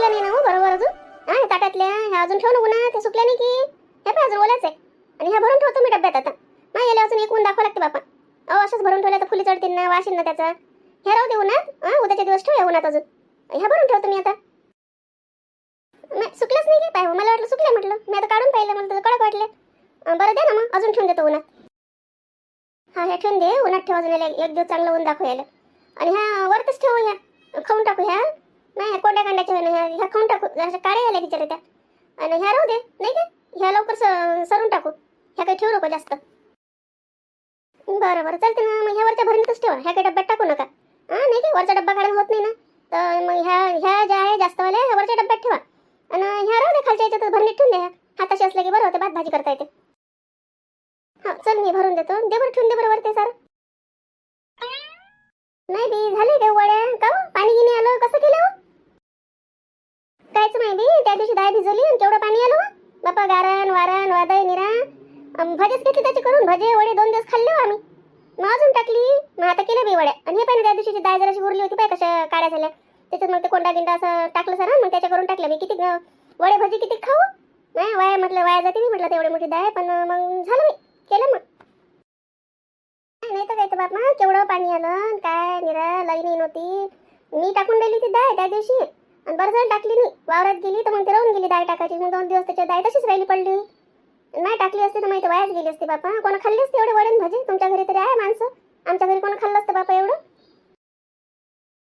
सुकल्या नाही ना हो बरोबर अजून? हा हे ताटातल्या ह्या अजून ठेव ना ते सुकल्या नाही की? हे पण अजून ओल्याच आहे. आणि ह्या भरून ठेवतो मी डब्यात आता. नाही याला अजून एक ऊन दाखवा लागते बापा. अहो असंच भरून ठेवलं तर फुली चढतील ना वाशीन ना त्याचा. हे राहू दे उन्हात. हा उद्याच्या दिवस ठेवूया उन्हात अजून. ह्या भरून ठेवतो मी आता. नाही सुकलंच नाही काय? पाय मला वाटलं सुकल्या म्हटलं. मी आता काढून पाहिलं मला तर कडक वाटलं. बरं द्या ना मग अजून ठेवून देतो उन्हात. हा ह्या ठेवून दे उन्हात ठेवा अजून एक दिवस चांगलं ऊन दाखवू याला. आणि ह्या वरतच ठेवू ह्या. खाऊन टाकू ह्या. नाही ह्या कोंड्या कांड्याच्या ह्या ह्या ह्या खाऊन टाकू. अशा काळ्या यायला बिचारे त्या. आणि ह्या राहू दे. नाही का? ह्या लवकर स- सरून टाकू. ह्या काही ठेवू नको जास्त. बरं बरं. चालते ना. मग ह्या वरच्या भरणीतच ठेवा. ह्या काही डब्यात टाकू नका. हां नाही का? वरचा डब्बा काढून होत नाही ना? तर मग ह्या ह्या ज्या आहे जास्तवाल्या ह्या वरच्या डब्यात ठेवा. आणि ह्या राहू दे खालच्या याच्यात. भरणीत ठेवून द्या हाताशी असलं की बरं होते. भात भाजी करता येते. हा चल मी भरून देतो. दे बरं ठेवून दे बरोबर ते सर. नाही बी झाले काय वड्या? का पाणी गिनी आलं? कसं केलं हो? कायच माहिती? त्या दिवशी दाय भिजवली आणि केवढं पाणी आलं? बापा गारण वारण वादळ निरा. भजेच घेतली त्याची करून. भजे वडे दोन दिवस खाल्ले हो आम्ही. मग अजून टाकली. मग आता केलं बी वड्या. आणि हे पण त्या दिवशीची दाय जराशी उरली होती पाय कशा काड्या झाल्या. त्याच्यात मग ते कोंडा गिंडा असं टाकलं सर मग त्याच्या करून टाकलं मी किती वडे भजी किती खाऊ? नाही वाया म्हटलं वाया जाते मी म्हटलं तेवढी मोठी दाय पण मग झालं मी. केलं मग. नाही तर काय तर बापा केवढं पाणी आलं काय निरा लाईन नव्हती. मी टाकून दिली ती दाय त्या दिवशी. आणि बरं झालं टाकली नाही. वावरात गेली तर मग ते राहून गेली दाय टाकायची. मग दोन दिवस त्याच्या दाय तशीच राहिली पडली. नाही टाकली असते तर माहिती वायाच गेली असते बापा. कोणा खाल्ली असते एवढे वडील भाजी? तुमच्या घरी तरी आहे माणसं. आमच्या घरी कोणा खाल्लं असतं बापा एवढं?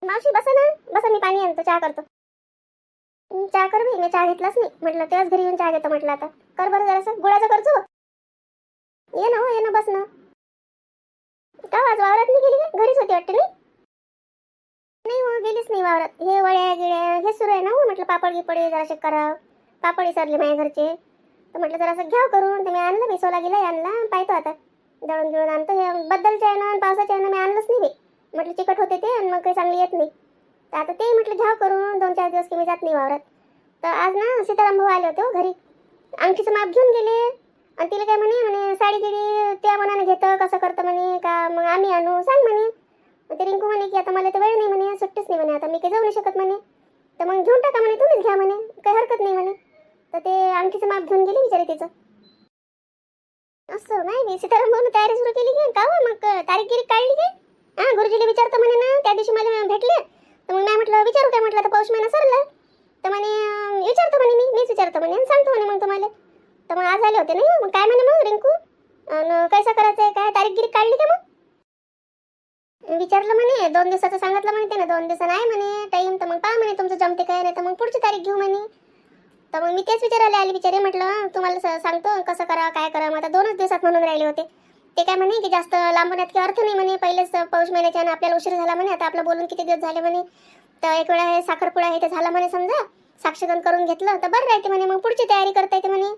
मावशी बसा ना. बसा मी पाणी आणतो चहा करतो. चहा कर मी. मी चहा घेतलाच नाही. म्हटलं तेव्हाच घरी येऊन चहा घेतो म्हटलं आता. कर बरं जरासं. गुळाचं करतो हो. ये ना हो ये ना बस ना. का आज वावरात नाही गेली घरीच होती वाटते नाही? नाही हो गेलीच नाही वावरात. हे वड्या गिड्या हे सुरू आहे ना हो म्हटलं पापड गिपडे जराशे करा पापड विसरले माझ्या घरचे. तर म्हटलं जरासं घ्याव करून. तर मी आणलं मी सोला गेला आणला पाहतो आता. दळून गिळून आणतो. हे बद्दलच्या आहे ना पावसाच्या आहे ना मी आणलंच नाही बे म्हटलं चिकट होते ते आणि मग काही चांगली येत नाही. तर आता ते म्हटलं घ्याव करून. दोन चार दिवस की मी जात नाही वावरात. तर आज ना सीताराम भाऊ आले होते हो घरी. अंगठीचं माप घेऊन गेले. आणि तिला काय म्हणे म्हणे साडी गिडी त्या मनाने घेतं कसं करतं म्हणे का मग आम्ही आणू? सांग म्हणे. ते रिंकू म्हणे की आता मला तर वेळ नाही म्हणे सुट्टीच नाही म्हणे आता मी काही जाऊ नाही शकत म्हणे. तर मग घेऊन टाका म्हणे तुम्हीच घ्या म्हणे काही हरकत नाही म्हणे. तर ते अंगठीचं माप घेऊन गेले बिचारे तिचं. असं नाही मी सीताराम भाऊ तयारी सुरू केली की का हो मग तारीख गिरी काढली की? हा गुरुजीला विचारतो म्हणे ना त्या दिवशी मला भेटले. तर मग नाही म्हटलं विचारू काय म्हटलं तर पाऊस महिना सरला. तर म्हणे विचारतो म्हणे मी मीच विचारतो म्हणे आणि सांगतो म्हणे मग तुम्हाला. तर मग आज आले होते ना हो, मग काय म्हणे मग रिंकू? आणि कैसा करायचं आहे काय तारीख गिरी काढली का मग? विचारलं म्हणे दोन दिवसाचं सांगितलं म्हणे त्याने दोन दिवसानं आहे म्हणे टाईम तर मग पहा म्हणे तुमचं जमते काय नाही तर मग पुढची तारीख घेऊ म्हणे. तर मग मी तेच विचारायला आले बिचारे म्हटलं तुम्हाला सांगतो कसं करा काय करा मग आता दोनच दिवसात म्हणून राहिले होते. ते काय म्हणे की जास्त लांबण्यात की अर्थ नाही म्हणे पहिलेच पौष महिन्याच्या आपल्याला उशीर झाला म्हणे आता आपलं बोलून किती दिवस झाले म्हणे. तर एक वेळा हे साखरपुडा हे ते झालं म्हणे समजा साक्षगंध करून घेतलं तर बरं राहते म्हणे मग पुढची तयारी करता येते म्हणे.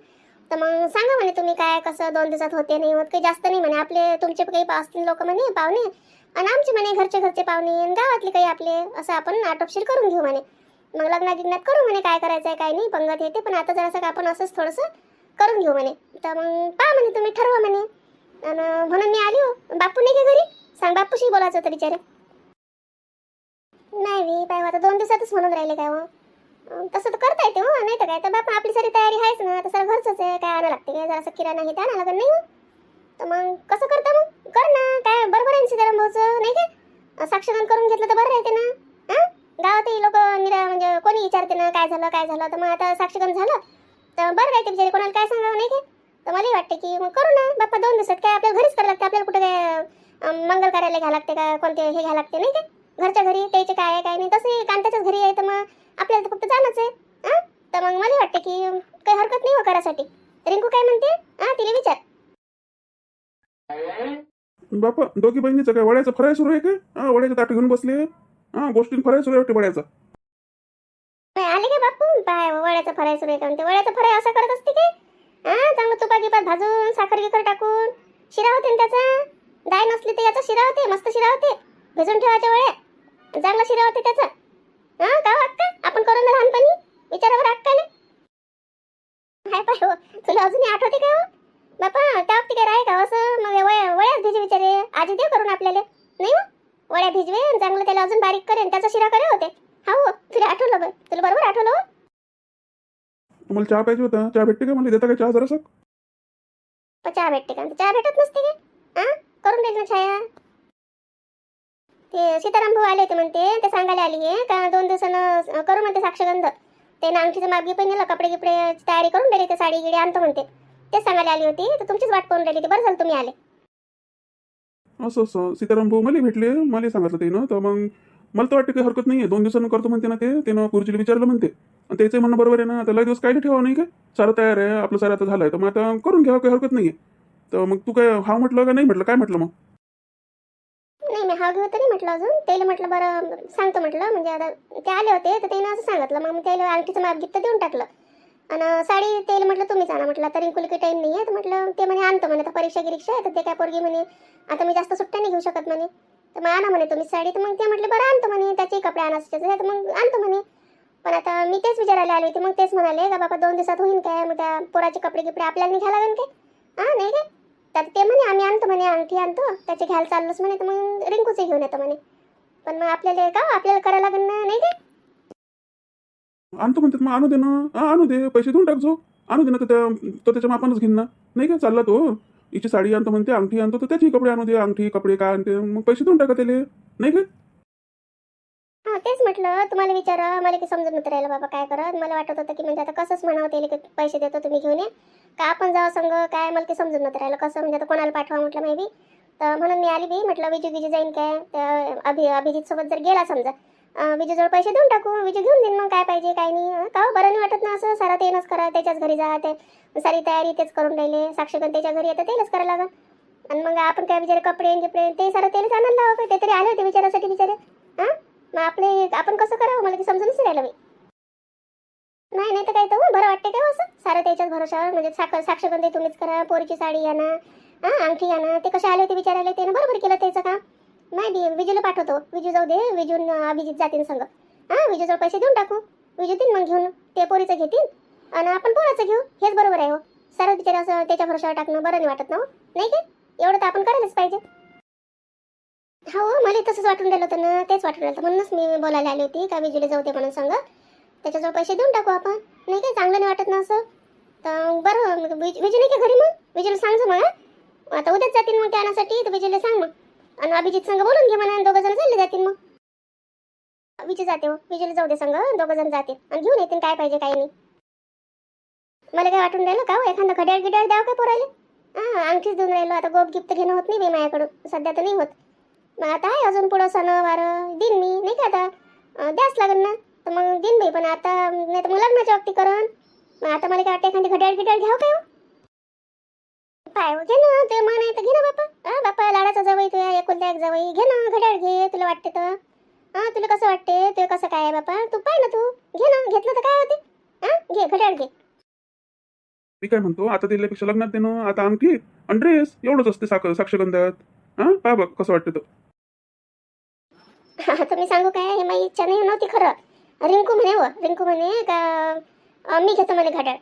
तर मग सांगा म्हणे तुम्ही काय कसं दोन दिवसात होते नाही होत काही जास्त नाही म्हणे आपले तुमचे काही असतील लोक म्हणे पाहुणे आणि आमचे म्हणे घरचे घरचे पाहुणे आणि गावातले काही आपले असं आपण आटोपशीर करून घेऊ म्हणे. मग लग्ना गिग्नात करू म्हणे काय करायचं आहे काय नाही पंगत येते पण आता जरासं का आपण असंच थोडंसं करून घेऊ म्हणे. तर मग पहा म्हणे तुम्ही ठरवा म्हणे. आणि म्हणून मी आली हो. बापू नाही का घरी? सांग बापूशी बोलायचं होतं बिचारे. नाही मी पाय आता दोन दिवसातच म्हणून राहिले काय हो? मग तसं तर करता येते हो नाही तर काय? तर बापा आपली सारी तयारी आहेच ना तसं सर घरचंच आहे काय आणायला लागते काय? जरासं किराणा हे आणा लागत नाही हो? तर मग कसं करता मग? कर ना काय बरोबर आहे ना सीताराम भाऊचं नाही काय साक्षगंध करून घेतलं तर बरं राहते ना हां गावातही लोक निरा म्हणजे कोणी विचारते ना काय झालं काय झालं? तर मग आता साक्षगण झालं. तर बरं राहते बिचारी कोणाला काय सांगावं नाही काय तर मलाही वाटते की मग करू ना. बाप्पा दोन दिवसात काय आपल्याला घरीच करायला लागते? आपल्याला कुठे काय मंगल कार्यालय घ्यावं लागते का? कोणते हे घ्यावं लागते नाही काय घरच्या घरी त्याचे काय आहे काय नाही. तसंही कांताच्याच घरी आहे तर मग आपल्याला तर फक्त जाणंच आहे. हां तर मग मला वाटते की काही हरकत नाही हो करासाठी रिंकू काय म्हणते हां तिला विचार बापा दोघी बहिणीचं काय वड्याचं फराय सुरू आहे का? हा वड्याचं ताट घेऊन बसले. हा गोष्टी फराय सुरू आहे वाटते वड्याचा. आले का बापू? पाय वड्याचा फराय सुरू आहे का म्हणते? वड्याचा फराय असं करत असते की हा चांगलं तुपा गिपात भाजून साखर गिकर टाकून शिरा होते ना त्याचा? दाय नसली तर याचा शिरा होते मस्त शिरा होते. भिजून ठेवायच्या वड्या. चांगला शिरा होते त्याचा. हा का हो आपण करून ना लहानपणी? विचारावर बरं हाय पाय हो तुला अजूनही आठवते का हो? बापा वक्ती काय राय का असं? मग वयात भिजे विचारे आजी दे करून आपल्याला. नाही हो? वड्या भिजवे आणि चांगलं त्याला अजून बारीक करेन. त्याचा शिरा करे होते. हा हो तुला आठवलं बरं. तुला बरोबर आठवलं हो? तुम्हाला चहा पाहिजे होता. चहा भेटते का मला? देता का चहा जरासा? पण चहा भेटते का? चहा भेटत नसते का? हा करून देईल ना छाया? ते सीताराम भाऊ आले होते म्हणते. ते सांगायला आली आहे का दोन दिवसानं करू म्हणते साक्षगंध. ते ना अंगठीचं मागे पण नेलं कपडे गिपडे तयारी करून दिली ते साडी गिडी आणतो म्हणते. तेच सांगायला आली होती तर तुमचीच वाट पाहून राहिली ती बरं झालं तुम्ही आले. असं असं. सीताराम भाऊ मला भेटले मला सांगितलं ते ना तर मग मला तर वाटतं काही हरकत नाही आहे दोन दिवसानं करतो म्हणते ना ते. त्यानं गुरुजीला विचारलं म्हणते. आणि त्याचं म्हणणं बरोबर आहे ना. आता लय दिवस काय ठेवा नाही का? सारं तयार आहे आपलं सारं आता झालं आहे तर मग आता करून घ्यावं काही हरकत नाही आहे तर मग तू काय हा म्हटलं का नाही म्हटलं? काय म्हटलं मग? नाही मी हा घेऊ तरी म्हटलं अजून. त्याला म्हटलं बरं सांगतो म्हटलं. म्हणजे आता ते आले होते तर त्यानं असं सांगितलं. मग त्याला अंगठीचं माप गिफ्ट देऊन टाकलं. आणि साडी तेल म्हटलं तुम्हीच आणा. म्हटलं आता रिंकुल काही टाईम नाही आहे तर म्हटलं ते म्हणे आणतो म्हणे. आता परीक्षा गिरीक्षा आहे तर ते काय पोरगी म्हणे आता मी जास्त सुट्ट्या नाही घेऊ शकत म्हणे. तर मग आणा म्हणे तुम्ही साडी. तर मग ते म्हटलं बरं आणतो म्हणे. त्याचे कपडे आणायचे तर मग आणतो म्हणे. पण आता मी तेच विचारायला आले होते. मग तेच म्हणाले का बाबा दोन दिवसात होईन काय? मग त्या पोराचे कपडे गिपडे आपल्याला नाही घ्यायला लागेल काय? हां नाही काय तर ते म्हणे आम्ही आणतो म्हणे आणखी आणतो. त्याचे घ्यायला चाललोच म्हणे तर मग रिंकूचे घेऊन येतो म्हणे. पण मग आपल्याला का हो? आपल्याला करायला लागेल ना? नाही काय आणतो म्हणतात मग आणू दे ना. हा आणू दे पैसे देऊन टाकजो आणू दे ना तर त्या तो त्याच्या मापानच घेईन ना. नाही का? चालला तो. हिची साडी आणतो म्हणते अंगठी आणतो तर त्याची कपडे आणू दे अंगठी कपडे काय आणते. मग पैसे देऊन टाका त्याला. नाही का? हा तेच म्हटलं. तुम्हाला विचारा. मला की समजून नव्हतं राहिलं बाबा काय करत. मला वाटत होतं की म्हणजे आता कसंच म्हणावं त्याला की पैसे देतो तुम्ही घेऊन या. का आपण जावं संग? काय? मला की समजून नव्हतं राहिलं कसं. म्हणजे आता कोणाला पाठवा म्हटलं मेबी तर म्हणून मी आली बी म्हटलं विजू विजू जाईन काय? त्या अभि अभिजित सोबत जर गेला समजा विजूजवळ पैसे देऊन टाकू विजू घेऊन देईन मग काय पाहिजे काय नाही. का हो, बरं नाही वाटत ना असं सारा तेनच करा त्याच्याच घरी जा ते सारी तयारी तेच करून राहिले. साक्षगण त्याच्या घरी येतं तेलच करायला लागल. आणि मग आपण काय बिचारे कपडे गिपडे ते सारं तेलच आणायला लावा ते तरी आले होते विचारासाठी बिचारे. हां? मग आपले आपण कसं करावं? मला की समजूनच राहिलं मी नाही नाही तर काय तर हो, बरं वाटते काय असं? सारं त्याच्याच भरोशावर म्हणजे साखर साक्षगंधी तुम्हीच करा पोरीची साडी आणा हां अंगठी आणा ते कसे आले होते विचारायला त्यानं बरोबर केलं त्याचं काम. नाही दे विजूला पाठवतो. विजू जाऊ दे विजून अभिजित जातील संग. हां विजूजवळ पैसे देऊन टाकू. विजू देईन मग घेऊन. ते पोरीचं घेतील. आणि आपण पोराचं घेऊ. हेच बरोबर आहे हो. सर्व बिचारा असं त्याच्या भरोशावर टाकणं बरं नाही वाटत ना हो. नाही का? एवढं तर आपण करायलाच पाहिजे. हो मला तसंच वाटून राहिलं होतं ना. तेच वाटून राहिलं म्हणूनच मी बोलायला आली होती. का विजूला जाऊ दे म्हणून सांग. त्याच्याजवळ पैसे देऊन टाकू आपण. नाही काय चांगलं नाही वाटत ना असं. तर बरं विजू नाही का घरी मग? विजूला सांग मग आता उद्याच जातील मग त्या तर विजूला सांग मग. आणि अभिजित संग बोलून घे म्हणा दोघं जण चालले जातील मग. विजय जाते हो. विजूला जाऊ दे संग दोघं जण जातील. आणि घेऊन येतील काय पाहिजे काय नाही. मला काय वाटून राहिलं का हो, एखादं घड्याळ गिड्याळ द्यावं काय पोरायला? हां आणखीच देऊन राहिलो. आता गोप गिफ्ट घेणं होत नाही बे माझ्याकडून. सध्या तर नाही होत. मग आता आहे अजून पुढं सण वारं. दिन मी नाही का आता? द्याच द्यास लागेल ना. तर मग दिन बाई पण आता नाही तर मग लग्नाच्या बाबतीत करण. मग आता मला काय वाटतं एखादी घड्याळ गिड्याळ घ्यावं काय हो? पाय हो, घे ना ते मन आहे तर घे ना बापा. हा बापा लाडाचा जवळ तुया एकुलता एक जवळ. घे ना घड्याळ घे तुला वाटते तर. हा तुला कसं वाटते ते कसं काय आहे बापा? तू पाय ना तू. घे ना घेतलं तर काय होते? हा घे घड्याळ घे. मी काय म्हणतो आता दिल्यापेक्षा लग्नात देणं आता अंगठी आणि ड्रेस एवढंच असते साख साक्षगंधात. हा पहा बघ कसं वाटतं तर. आता मी सांगू काय हे माझी इच्छा नाही नव्हती खरं. रिंकू म्हणे हो रिंकू म्हणे का अं, मी घेतो म्हणे घड्याळ.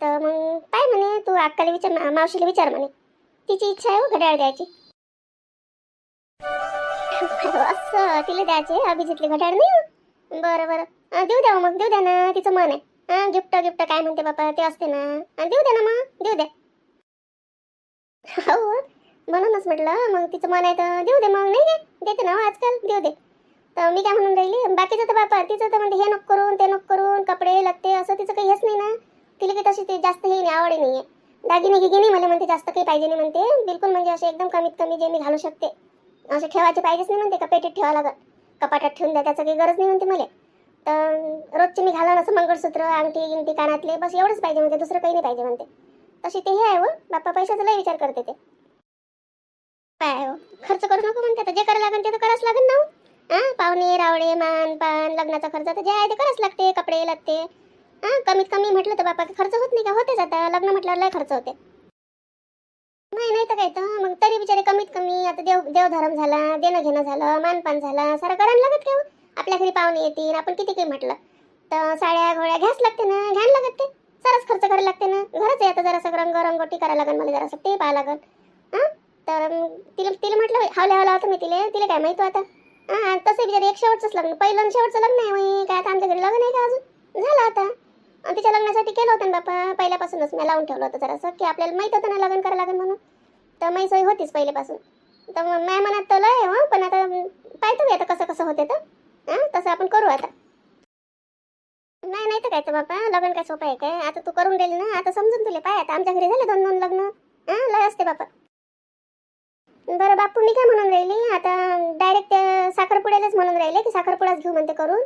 तर मग काय म्हणे तू अक्काला विचार मावशीला विचार म्हणे. तिची इच्छा आहे हो घड्याळ द्यायची. असं तिला द्यायचे अभिजितले घड्याळ नाही हो. बरं बरं. देऊ द्या हो मग देऊ द्या ना तिचं मन आहे. हा गिफ्ट गिफ्ट काय म्हणते बाबा ते असते ना. देऊ द्या ना मग देऊ द्या. हो म्हणूनच म्हटलं मग तिचं मन आहे तर देऊ दे मग नाही देते ना हो आजकाल देऊ दे. तर मी काय म्हणून राहिली बाकीचं तर बापा तिचं तर म्हणते हे नको करून ते नको करून कपडे लगते असं तिचं काही हेच नाही ना. तिला की तशी ते जास्त हे नाही आवड नाही आहे दागिने गिगे नाही मला म्हणते जास्त काही पाहिजे नाही म्हणते. बिलकुल म्हणजे असे एकदम कमीत कमी जे मी घालू शकते. असे ठेवायचे पाहिजेच नाही म्हणते का पेटीत ठेवा लागत कपाटात ठेवून द्या त्याचं काही गरज नाही म्हणते मला. तर रोजचे मी घालन असं मंगळसूत्र अंगठी गिंगठी कानातले बस एवढंच पाहिजे म्हणते दुसरं काही नाही पाहिजे म्हणते. तशी ते हे आहे हो बाप्पा पैशाचा लय विचार करते ते. काय हो? खर्च करू नको म्हणते आता जे करायला लागेल ते तर करावंच लागेल ना हो. पाहुणे रावळे मान पान लग्नाचा खर्च तर जे आहे ते करावंच लागते कपडे लागते हां कमीत कमी म्हटलं तर बापा खर्च होत नाही का? होतेच आता. लग्न म्हटल्यावर लय खर्च होते. नाही नाही तर काय तर. मग तरी बिचारे कमीत कमी आता देव देवधर्म झाला देणं घेणं झालं मानपान झाला सारं करायला लागत काय हो? आपल्या घरी पाहुणे येतील आपण किती काही म्हटलं. तर साड्या घोळ्या घ्यास लागते ना घ्यायला लागत ते. साराच खर्च करायला लागते ना. घरच आहे आता जरासं रंग रंगोटी करायला लागेल मला जरासं ते पाहायला लागेल हां? तर तिला तिला म्हटलं हावल्या हावला होतं मी तिला. तिला काय माहिती आता? हां तसं बिचारे एक शेवटचंच लग्न पहिलं शेवटचं लग्न आहे काय आता आमच्या घरी लग्न आहे का अजून? झालं आता. तिच्या लग्नासाठी केलं होतं ना बापा. पहिल्यापासूनच मी लावून ठेवलं होतं जरासं की आपल्याला माहीत होतं ना लग्न करावं लागेल म्हणून. तर माझी सोय होतीच पहिल्यापासून. तर मग मॅ मनात तर लय हो पण आता पाहतो मी आता कसं कसं होते तर. हां तसं आपण करू आता. नाही नाही तर काय तर बापा लग्न काय सोपं आहे काय? आता तू करून गेली ना आता समजून तुले पाय आता आमच्या घरी झाले दोन दोन लग्न. हां लय असते बापा. बरं बापू मी काय म्हणून राहिली. आता डायरेक्ट साखरपुड्यालाच म्हणून राहिले की साखरपुडाच घेऊ म्हणते करून.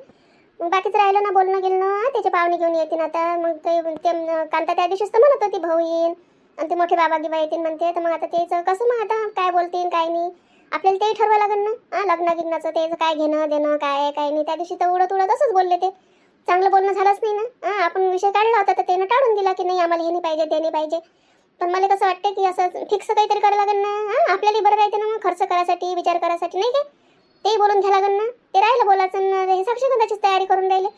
बाकीचं राहिलं ना बोलणं गेलं ना त्याचे पाहुणे घेऊन येतील आता. मग ते ते कांता त्या दिवशीच तर म्हणत होती भाऊ येईन. आणि ते मोठे बाबा गिबा येतील म्हणते. तर मग आता तेच कसं मग आता? काय बोलतील काय नाही? आपल्याला तेही ठरवावं लागेल ना. हां लग्न गिग्नाचं त्याचं काय घेणं देणं काय काय नाही. त्या दिवशी तर उडत उडत असंच बोलले ते. चांगलं बोलणं झालंच नाही ना. हां आपण विषय काढला होता तर त्यानं टाळून दिला की नाही आम्हाला हे नाही पाहिजे ते नाही पाहिजे. पण मला कसं वाटतं की असं फिक्स काहीतरी करायला लागेल ना. हां आपल्याला बरं राहते ना मग खर्च करायसाठी विचार करायसाठी नाही काय तेही बोलून घ्या लागेल ना. ते राहिलं बोलायचं ना हे साक्षगंधाचीच तयारी करून राहिले.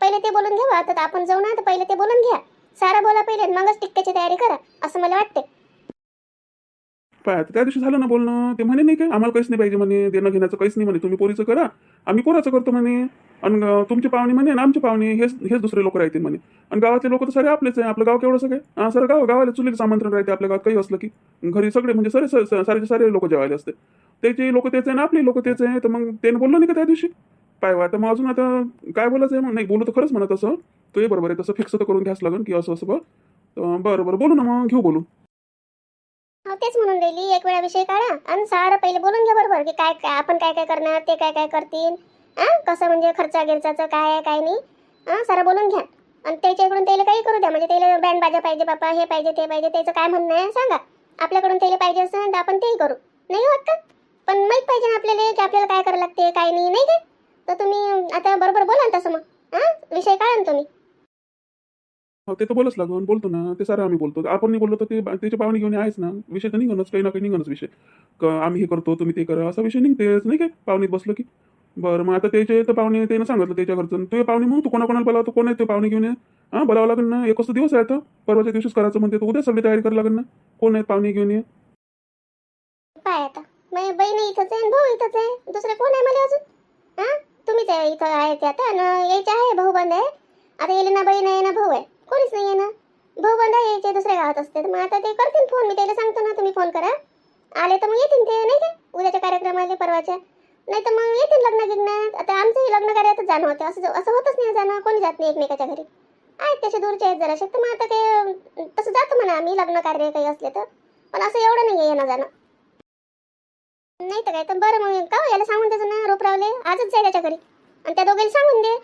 पहिले ते बोलून घ्यावं आता आपण जाऊ ना तर पहिले ते बोलून घ्या. सारा बोला पहिले मगच टिक्क्याची तयारी करा असं मला वाटते पाय आता त्या दिवशी झालं ना बोलणं. ते म्हणे नाही काय आम्हाला काहीच नाही पाहिजे म्हणे. देणं घेण्याचं काहीच नाही म्हणे. तुम्ही पोरीचं करा. आम्ही पोराचं करतो म्हणे. आणि तुमचे पाहुणे म्हणे आणि आमचे पाहुणे हेच हेच दुसरे लोक राहतील म्हणे. आणि गावातले लोक तर सगळे आपलेच आहे. आपलं गाव केवढं सगळे? हा सर गाव गावाला चुलीचं आमंत्रण राहते. आपल्या गावात काही असलं की. घरी सगळे म्हणजे सरे सारे सारे लोक जेवायला असते. त्याचे लोक तेच आहे ना आपले लोक तेच आहे. तर मग त्याने बोललो नाही का त्या दिवशी? पाय वा, आता मग अजून आता काय बोलायचं आहे मग? नाही बोलू तर खरंच म्हणत असं. तो हे बरोबर आहे. तसं फिक्स तर करून घ्यास लागेल की असं असं बघ. बरं बरं. बोलू ना मग. घेऊ बोलू. हो तेच म्हणून राहिली. एक वेळा विषय काढा आणि सारं पहिले बोलून घ्या बरोबर की काय काय आपण काय काय करणार ते काय काय करतील. हां कसं म्हणजे खर्चा गिरचाचं काय आहे काय नाही. हां सारं बोलून घ्या. आणि त्याच्याकडून त्याला काही करू द्या. म्हणजे त्याला बँड बाजा पाहिजे बापा हे पाहिजे ते पाहिजे त्याचं काय म्हणणं आहे सांगा. आपल्याकडून त्याला पाहिजे असेल तर आपण तेही करू. नाही होत का? पण माहीत पाहिजे ना आपल्याला की आपल्याला काय करावं लागते काय नाही नाही काय तर तुम्ही आता बरोबर बोला ना तसं मग. हां विषय काढा ना तुम्ही. हो ते तर बोलच लागून बोलतो ना ते सारं आम्ही बोलतो. आपण नाही बोललो तर ते त्याचे पाहुणे घेऊन आहेच ना. विषय तर निघणच काही ना काही निघणच विषय. क आम्ही हे करतो तुम्ही ते करा असा विषय निघतेच नाही काय? पाहुणीत बसलो की. बरं मग आता त्याचे तर पाहुणे त्यानं सांगितलं त्याच्या घरचं. तू पाहुणे मग तू कोणाकोणाला बोलावतो कोण आहे ते पाहुणे घेऊन ये हां बोलावं लागेल ना. एकच दिवस आहे आता. परवाच्या दिवशीच करायचं म्हणते तर उद्या सगळी तयारी करायला लागेल ना. कोण आहेत पाहुणे घेऊन ये काय आता. माझी बहीण इथंच आहे भाऊ इथंच आहे. दुसरे कोण आहे मला अजून? हां? तुम्हीच आहे इथं आहे ते आता. यायचे आहे भाऊ बंद आहे आता येईल ना बहीण आहे ना भाऊ आहे. कोणीच नाही आहे ना. भाऊ बंद यायचे दुसऱ्या गावात असते. तर मग आता ते करतील फोन. मी त्याला सांगतो ना तुम्ही फोन करा. आले तर मग येतील ते नाही का? उद्याच्या कार्यक्रमाला परवाच्या. नाही तर मग येतील लग्न गिग्नात आता आमचंही लग्न कार्यातच जाणं होतं. असं असं होतच नाही जाणं. कोणी जात नाही एकमेकाच्या घरी. आहेत तसे दूरचे आहेत जराशे तर मग आता ते तसं जातो म्हणा. आम्ही लग्न कार्य काही असले तर. पण असं एवढं नाही आहे येणं जाणं. नाही तर काय? तर बरं मग का हो? याला सांगून देतो ना रोपरावले आजच जाय त्याच्या घरी. आणि त्या दोघेला सांगून दे.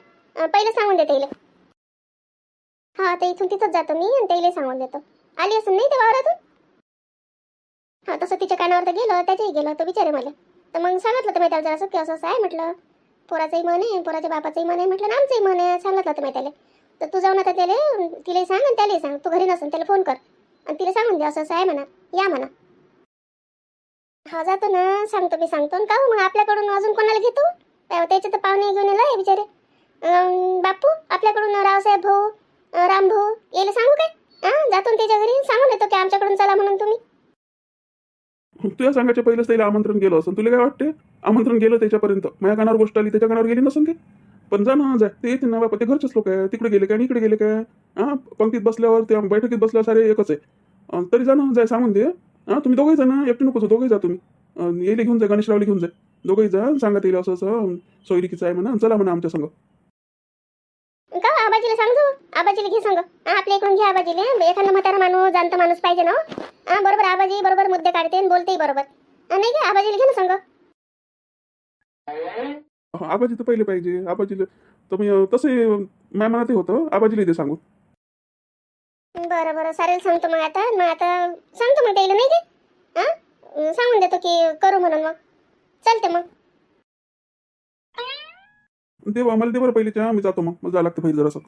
पहिले सांगून दे त्याला. हा ते इथून तिथंच जातो मी आणि त्याला सांगून देतो. आली असं नाही ते वावरातून? हा तसं तिच्या कानावर तर गेलं त्याच्याही गेलं तर विचारे मला. तर मग सांगितलं तर मी त्याला जरासं की असं असं आहे म्हटलं. पोराचंही मन आहे पोराच्या बापाचंही मन आहे म्हटलं ना आमचंही मन आहे सांगितलं तर मी त्याला तर तू जाऊन आता त्याला तिला सांग आणि त्यालाही सांग. तू घरी नसेल त्याला फोन कर. आणि तिला सांगून दे असं असं आहे म्हणा या म्हणा. हा जातो ना सांगतो मी सांगतो. का मग आपल्याकडून अजून कोणाला घेतो? त्याचे तर पाहुणे घेऊन येला बिचारे. बापू आपल्याकडून रावसाहेब भाऊ अं, याला सांगू काय? जातो ना त्याच्या घरी सांगून येतो की आमच्याकडून चला म्हणून तुम्ही. तुला सांगायच्या पहिलेच त्याला आमंत्रण गेलं असं. तुला काय वाटते आमंत्रण गेलं त्याच्यापर्यंत. माझ्या कानावर गोष्ट आली त्याच्या कानावर गेली नसून ते पण जा ना जा. ते येते ना बापा ते घरचेच लोक आहे तिकडे गेले काय आणि इकडे गेले काय? हा पंक्तीत बसल्यावर त्या बैठकीत बसल्यावर सारे एकच आहे. तरी जा ना जाय सांगून दे. हां तुम्ही दोघंही जा ना एकटे नको दोघंही जा तुम्ही. अं, येले घेऊन जा गणेशरावली घेऊन जा. दोघंही जा सांगा तिला असं असं. सोयरिकीचं आहे म्हणा चला म्हणा आमच्या संग. आबाजीला सांगतो आबाजीला घे सांग. हां आपल्या इकडून घे आबाजीला एखादा म्हातारा माणूस जाणता माणूस पाहिजे ना हां. बरोबर आबाजी बरोबर मुद्दे काढते आणि बोलतेही बरोबर. हां, नाही का आबाजीला घे ना सांग. हो, आबाजी तर पहिले पाहिजे. आबाजीला तर मी अं, तसे माझ्या मनात हे. होतं आबाजीला दे सांगू. बरं बरं चालेल सांगतो मग आता. मग आता सांगतो मग त्याला नाही का हां? सांगून देतो की करू म्हणून मग. चालते मग. दे बा, मला दे बरं पहिले चहा मी जातो मग. मला जायला लागतं पहिले जरासं.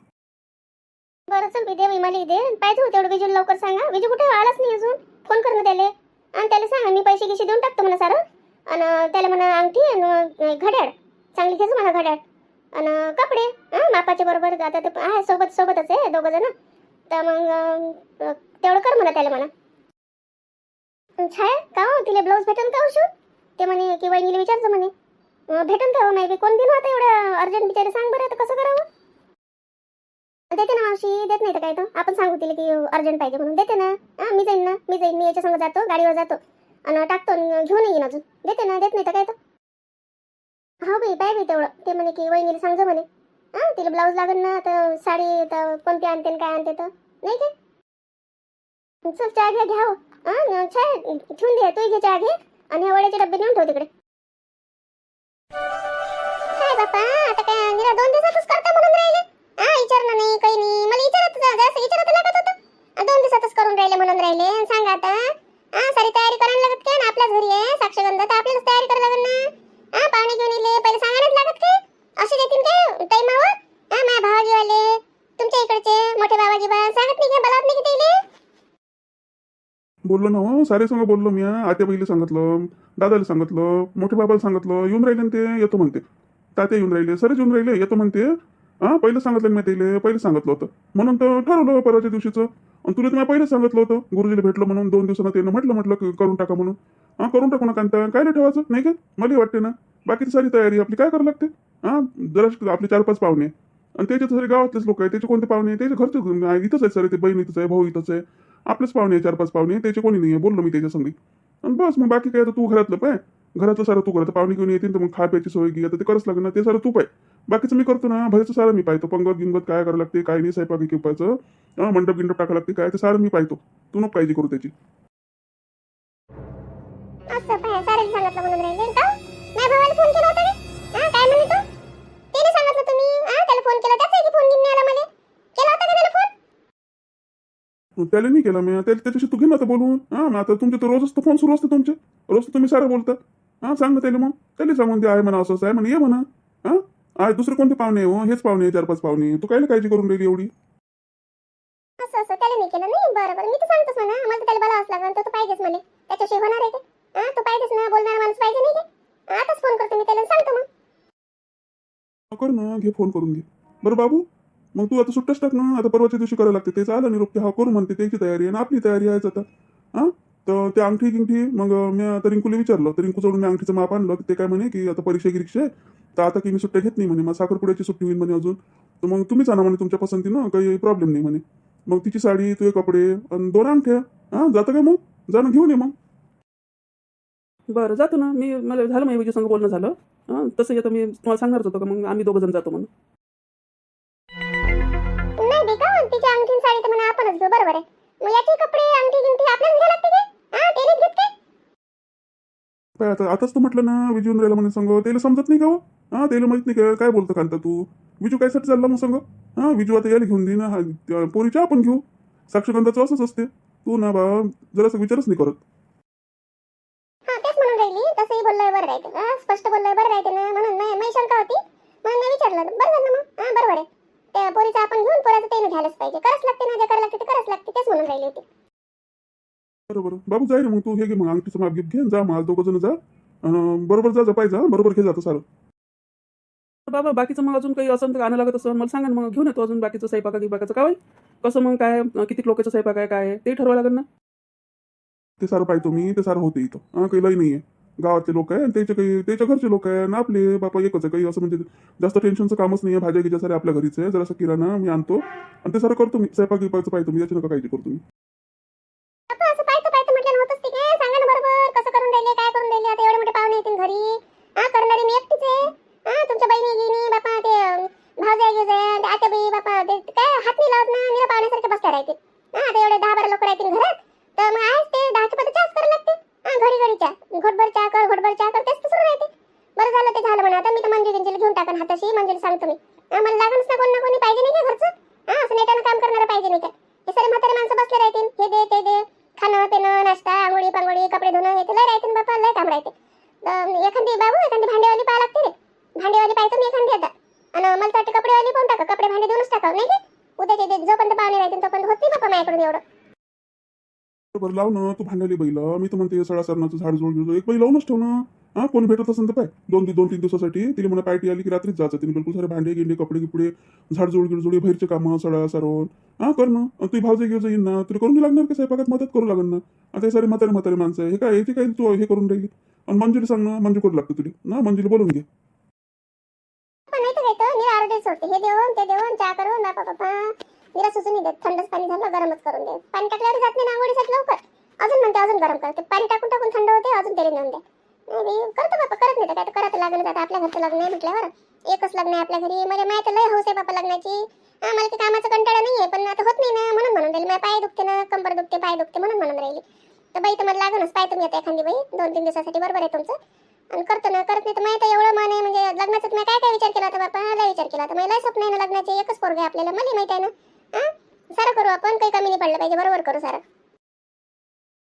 बरं चल विदे विमाली दे. पाहिजे होते एवढं विजू लवकर सांगा. विजू कुठे? आलाच नाही अजून. फोन कर ना त्याला. आणि त्याला सांगा मी पैसे गिसे देऊन टाकतो म्हणा सारं. आणि त्याला म्हणा अंगठी आणि घड्याळ. चांगली घेच म्हणा घड्याळ. आणि कपडे. हां मापाचे बरोबर आता ते आहे सोबत सोबतच आहे दोघं जण. तर मग अं, तेवढं कर म्हणा त्याला म्हणा. छाया का हो? तिला ब्लाऊज भेटेल का हो शिवून ते म्हणे की वहिनीला विचारचं म्हणे. भेटून ठेव नाही कोण दिन होता एवढं अर्जंट बिचारे? सांग बरं आता कसं करावं? देते ना मावशी देत नाही तर काय तर आपण सांगू तिला की अर्जंट पाहिजे म्हणून. देते ना. हा मी जाईन ना. मी जाईन. मी याच्या संग जातो गाडीवर जातो. आणि टाकतो घेऊन येईन अजून. देते ना देत नाही तर काय तर हो बाई पाय बाई तेवढं. ते म्हणे की वहिनीला सांगतो म्हणे. हा तिला ब्लाऊज लागेल ना तर साडी तर कोणती आणते काय आणते तर? नाही काय चल चहा घ्या घ्या हो. हा चहा घेऊन दे. तू घे चहा घे. आणि वड्याचे डब्बे नेऊन ठेव तिकडे. काय बापा आता काय निरा दोन दिवसातच करता म्हणून राहिले हा विचारलं नाही काही नाही मला विचारत जा- जास्त विचारत लागत होतं आ, दोन दिवसातच करून राहिले म्हणून राहिले आणि सांगा आता हा सारी तयारी करायला लागत काय ना आपल्याच घरी आहे साक्षगंध तर आपल्यालाच तयारी करायला लागेल ना हा पाहुणे घेऊन येले पहिले सांगायलाच लागत काय असे देतील काय टाइमावर हा माझ्या भावाजी वाले तुमच्या इकडचे मोठे बाबाजी बा सांगत नाही का बोलावत नाही की तेले बोललो ना हो? सारे संग बोललो मी आत्या बहिली सांगितलं दादाला सांगितलं मोठ्या बाबाला सांगितलं येऊन राहिले ते येतो म्हणते. तात्या येऊन राहिले सरच येऊन राहिले येतो म्हणते. हा? पहिलं सांगितलं मी त्याला पहिलं सांगितलं होतं. म्हणून तर ठरवलं परवाच्या दिवशीचं. आणि तुला तर पहिलं सांगितलं होतं. गुरुजीला भेटलं म्हणून दोन दिवसानं त्यानं म्हटलं म्हटलं करून टाका म्हणून. हा? करून टाकू नका आता काय ठेवायचं? नाही का? मला वाटते ना. बाकीची सारी तयारी आपली काय करावं लागते? हा? जरा आपले चार पाच पाहुणे. आणि त्याचे सारे गावातलेच लोक आहे त्याचे कोणते पाहुणे? त्याचे घरचे इथंच आहे सर ते बहीण इथंच आहे भाऊ इथंच आहे. आपलेच पाहुणे चार पाच पाहुणे त्याचे कोणी नाही आहे बोललो मी त्याच्या संगी. आणि बस मग बाकी काय? आता तू घरातलं पाय. घरातलं सारं तू करत पाहुणे घेऊन येतील तर मग खा प्यायची सोय घे आता ते करच लागणार ते सारं तू पाय. बाकीचं मी करतो ना भरचं सारं मी पाहतो पंगत गिंगत काय करावं लागते काय नाही स्वयंपाक किपायचं मंडप गिंडप टाकावं लागते काय ते सारं मी पाहतो. तू नको काळजी करू त्याची. फोन केला त्याचा की फोन घेऊन आला मला? केला होता का त्याला फोन त्याला नाही केला मी त्याला त्याच्याशी तू घे ना आता बोलून. हा मग आता तुमचे तर रोजच तर फोन सुरू असते तुमचे. रोज तुम्ही सारं बोलता. हा सांग ना त्याला मग. त्याला सांगून ते आहे म्हणा असं असं आहे म्हणे ये म्हणा. हा आहे दुसरे कोणते पाहुणे हो हेच पाहुणे चार पाच पाहुणे तू कायला काळजी करून राहिली एवढी? असं असं त्याला नाही केलं. नाही बरं बरं मी तर सांगतोच म्हणा. मला त्याला बोलावंच लागेल. तो पाहिजेच म्हणे. त्याच्याशी होणार आहे ते. हा तो पाहिजेच ना. बोलणारा माणूस पाहिजे नाही आताच फोन करतो मी त्याला सांगतो मग. कर ना घे फोन करून घे. बरं बाबू? मग तू आता सुट्टाच टाक ना आता परवाच्या दिवशी करायला लागते. त्याचा आला निरोप की हा करू म्हणते त्याची तयारी आहे आपली तयारी आहेच आता हा? तर ते अंगठी गिंगठी मग मी आता रिंकूला विचारलं. तर रिंकू सोडून मी अंगठीचं माप आणलं. तर ते काय म्हणे की आता परीक्षा गिरीक्षा आहे. तर आता की मी सुट्ट्या घेत नाही म्हणे मग साखरपुड्याची सुट्टी होईल म्हणे अजून. तर मग तुम्हीच आणा म्हणे तुमच्या पसंतीनं काही प्रॉब्लेम नाही म्हणे. मग तिची साडी तुझे कपडे आणि दोन अंगठ्या. हा? जातं काय मग? जाणं घेऊन ये मग. बरं जातो ना. मी मला झालं माझ्या विजय संग बोलणं झालं. हां? तसं आता मी तुम्हाला सांगणारच होतो का मग? आम्ही दोघं जण जातो म्हणून. आपणच घेऊ बरोबर आहे. मग याचे कपडे अंगठी गिंगठी आपल्याला घ्यायला लागते ते हा त्याने घेत काय काय आता आताच तर म्हटलं ना विजू राहिला म्हणे संग त्याला समजत नाही का हो? हा त्याला माहीत नाही का काय बोलतं कांता तू? विजू काय साठी चालला मग संग? हा विजू आता यायला घेऊन दे ना हा त्या पोरीच्या आपण घेऊ. साक्षगंधाचं असंच असते. तू ना बा जरासा विचारच नाही करत. हा तेच म्हणून राहिली. तसंही बोललोय बरं राहते. स्पष्ट बोललोय बरं राहते ना म्हणून नाही शंका होती? म्हणून मी विचारलं. बरं झालं मग. हा बरोबर आहे. त्या पोरीचं आपण घेऊन पोराचं त्याने घ्यायलाच पाहिजे. करावंच लागते ना जे करायला लागते ते करावंच लागते तेच म्हणून राहिली होती. बरोबर. बाबू जाय रे मग तू हे घे मग अंगठीचं माप घेत घे जा मग आज दोघं जण जा. बरोबर जा जा पाहिजे हा, बरोबर घे जातं सारं. बाबा बाकीचं मग अजून काही असं तर आणलं लागत असं मला सांगा ना मग घेऊन येतो अजून बाकीचं स्वयंपाका गिपाकाचं. काय? कसं मग काय किती लोकांचं स्वयंपाक आहे काय आहे ते ठरवावं लागेल ना? ते सारं पाहतो मी ते सारं होते इथं. हा काही लई नाही आहे गावातले लोक आहे आणि त्याचे काही त्याच्या घरचे लोक आहे ना आपले बापा एकच आहे. काही असं म्हणजे जास्त टेन्शनचं कामच नाही आहे भाज्या गिज्या सारे आपल्या घरीच आहे. जरासं किराणा मी आणतो. आणि ते सारं करतो मी. स्वयंपाक गिपाचं पाहिजे तुम्ही याची नका काळजी करतो मी आपण असं पाहतो पाहतो ते काय? सांगा ना बरोबर. कसं करून राहिले? काय राहिले आता एवढे मोठे पाहुणे येतील घरी हा करणारी मी एकटीच आहे हा तुमच्या बहिणी गिनी बापा ते अं, भावजाई गिवजाई, ते आत्या बाई बापा ते काय हात नाही लावत ना निरा पाहुण्यासारखे बसल्या राहतील हा आता एवढे दहा बारा लोक राहतील घरात तर मग आहेच ते दहाच्या पत्र चहाच करायला लागते हा घडी घडीच्या घोटभर चहा कर घोटभर चहा कर तेच तर सुरू राहते बरं झालं ते झालं म्हणा आता मी तर मंजू गिंजीला घेऊन टाकन हाताशी मंजूला सांगतो मी हा, मला लागणच ना कोण ना कोणी पाहिजे नाही का घरचं हा असं नेटानं काम करणारं पाहिजे नाही का हे सारे म्हातारे माणसं बसले राहतील हे दे ते दे खाणं पिणं नाश्ता आंघोळी पांघोळी कपडे धुणं हे ते लय राहते ना बापा लय काम राहते तर एखादी बाबू एखादी भांडेवाली पाहा लागते रे भांडेवाली पाहिजे मी एखादी आता आणि मला तर वाटते कपडेवाली पाहून टाका कपडे भांडे देऊनच टाकावं नाही का उद्याचे ते जोपर्यंत पाहुणे राहतील तोपर्यंत होत नाही बापा माझ्याकडून एवढं बरोबर लाव ना तू भांडवली बैल? मी तर म्हणते सडा सरणाचं झाड जोड घेऊ एक बैल लावूनच ठेव ना. हा कोणी भेटत असेल तर पाय. दोन दोन तीन दिवसासाठी तिने म्हणा पार्टी आली की रात्रीच जायचं. तिने बिलकुल सारे भांडे गिंडे कपडे गिपडे झाड जोड गिडजोडी बाहेरचे कामं सडा सरवण हा कर ना. आणि तुझी भावजे घेऊ जाईन ना. तुला करून लागणार की स्वयंपाकात? मदत करू लागणार ना. आता हे सारे म्हातारे म्हातारे माणसं आहे. हे काय याची काय तू हे करून राहिली? आणि मंजुरी सांग ना. मंजू करू लागते तुला. ना मंजुरी बोलून घे. सोडते. हे देऊन ते देऊन चहा करून बापा बापा. निरा सुचून देत. थंडच पाणी झालं गरमच करून दे पाणी टाकल्यावर जात नाही ना आंघोळीसाठी लवकर. अजून म्हणते अजून गरम करते. पाणी टाकून टाकून थंड होते अजून तेल नेऊन दे. नाही करतो बापा करत नाही काय तर करत लागलं आता आपल्या घरचं लग्न आहे म्हटल्यावर. एकच लग्न आहे आपल्या घरी. म्हणजे माहिती लय हौस आहे बापा लग्नाची. मला ते कामाचा कंटाळा नाही आहे पण आता होत नाही ना. म्हणून म्हणून राहिली. माझ्या पाय दुखते ना कंबर दुखते पाय दुखते म्हणून म्हणून राहिली. तर बाई तर मला लागूनच पाय तुम्ही आता एखादी बाई. दोन तीन दिवसासाठी बरोबर आहे तुमचं. आणि करतो ना करत नाही तर माहिती एवढं मन आहे म्हणजे लग्नाचं मी काय काय विचार केला होता बापा? लय विचार केला होता. मला लय स्वप्न आहे ना लग्नाचे. एकच पोरगे आपल्याला. मला माहिती आहे ना. हा? सारं करू आपण. काही कमी नाही पडलं पाहिजे. बरोबर करू सारं.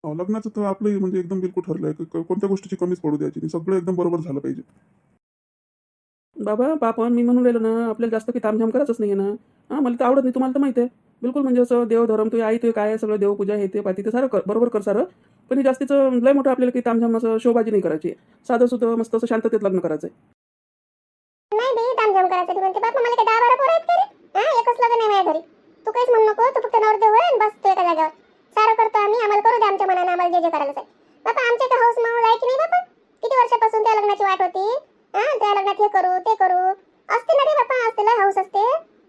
अहो, लग्नाचं तर आपलं म्हणजे एकदम बिलकुल ठरलं आहे कोणत्या गोष्टीची कमीच पडू द्यायची नाही. सगळं एकदम बरोबर झालं पाहिजे. बाबा पापन मी म्हणून राहिलो ना आपल्याला जास्त काही तामझाम करायचंच नाही ना. हां मला तर आवडत नाही तुम्हाला तर माहिती आहे. बिलकुल म्हणजे असं देव धर्म तुझी आई तुझे काय सगळं देवपूजा हे ते पाती ते सारं कर बरोबर कर सारं. पण हे जास्तीचं लय मोठं आपल्याला काही तामझाम असं शोबाजी नाही करायची. साधं सुद्धा मस्त असं शांततेत लग्न करायचं नाही बाई तामझाम करायचं म्हणते. बापा मला काय दहा बारा पोरं आहेत का रे? हा एकच लग्न आहे माझ्या घरी. तू काहीच म्हणू नको तू फक्त नवरदेव होय आणि बस तू एका जागेवर. सारं करतो आम्ही आम्हाला करू दे आमच्या मनानं आम्हाला जे जे करायला आहे बापा आमच्या इथं हाऊस माऊस आहे की नाही बापा? किती वर्षापासून त्या लग्नाची वाट होती? हा त्या लग्नात हे करू ते करू. असते ना रे बापा असते लय हाऊस असते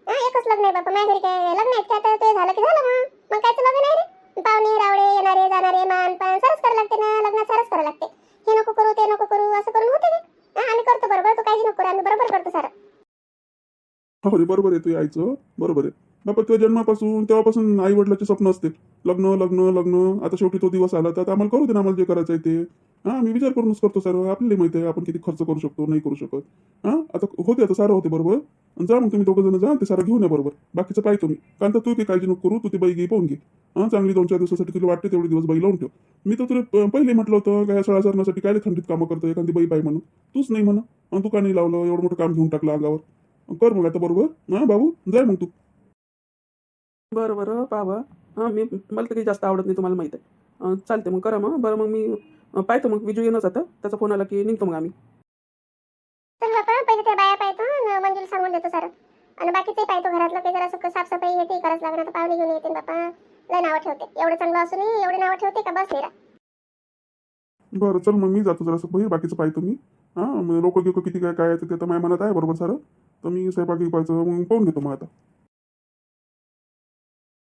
हा एकच लग्न आहे बापा माझ्या घरी काय लग्न आहे? का आता ते झालं की झालं मग. मग कायचं लग्न आहे रे? पाहुणे रावळे येणारे जाणारे मान पान सरस करावं लागते ना लग्नात सरस करावं लागते. हे नको करू ते नको करू असं करून होते का हा आम्ही करतो बरोबर तू काळजी नको करू आम्ही बरोबर करतो सारं. हो रे बरोबर आहे तू यायचं बरोबर आहे. बाबा तुझ्या जन्मापासून तेव्हापासून आई वडिलाचे स्वप्न असते लग्न लग्न लग्न. आता शेवटी तो दिवस आला तर आम्हाला करू दे ना आम्हाला जे करायचं आहे ते. हां मी विचार करूनच करतो सर आपल्याला माहिती आहे आपण किती खर्च करू शकतो नाही करू शकत. हां आता होते आता सारं होते बरोबर? जा मग तुम्ही दोघं जण जा ते सारं घेऊन या बरोबर? बाकीचं पाहिजे तुम्ही. कारण तर तू काही काळजी नको करू तू ती बाई घे पाहून घे. हां चांगली दोन चार दिवसासाठी तुला वाटते तेवढे दिवस बाई लावून ठेव. मी तर तुला पहिले म्हटलं होतं काय सळा सरण्यासाठी काय थंडीत कामं करतो एखादी बाई बाई म्हणून. तूच नाही म्हणा. आणि तू का नाही लावलं एवढं मोठं काम घेऊन टाकलं अंगावर. कर मग आता बरोबर? हां बाबू जाय मग तू. बरं बरं. पाहा हां मी मला तर काही जास्त आवडत नाही तुम्हाला माहिती आहे. चालते मग करा मग. बरं मग मी पाहतो मग. विजू येणंच आता. त्याचा फोन आला की निघतो मग आम्ही. तर बापा पहिले त्या बाया पाहतो आणि मंजूला सांगून देतो सर. आणि बाकीचे पाहतो घरातलं काही जरा सुख साफसफाई हे ते करावंच लागणार पाहुणे घेऊन येते बापा. लय नावं ठेवते. एवढं चांगलं असूनही एवढे नावं ठेवते का? बस निरा. बरं चल मग मी जातो जरासं बाहेर बाकीचं पाहिजे तुम्ही हां लोक गिक किती काय काय ते तर माझ्या मनात आहे बरोबर सर. तर मी स्वयंपाक गिपायचं मग पाहून घेतो मग आता.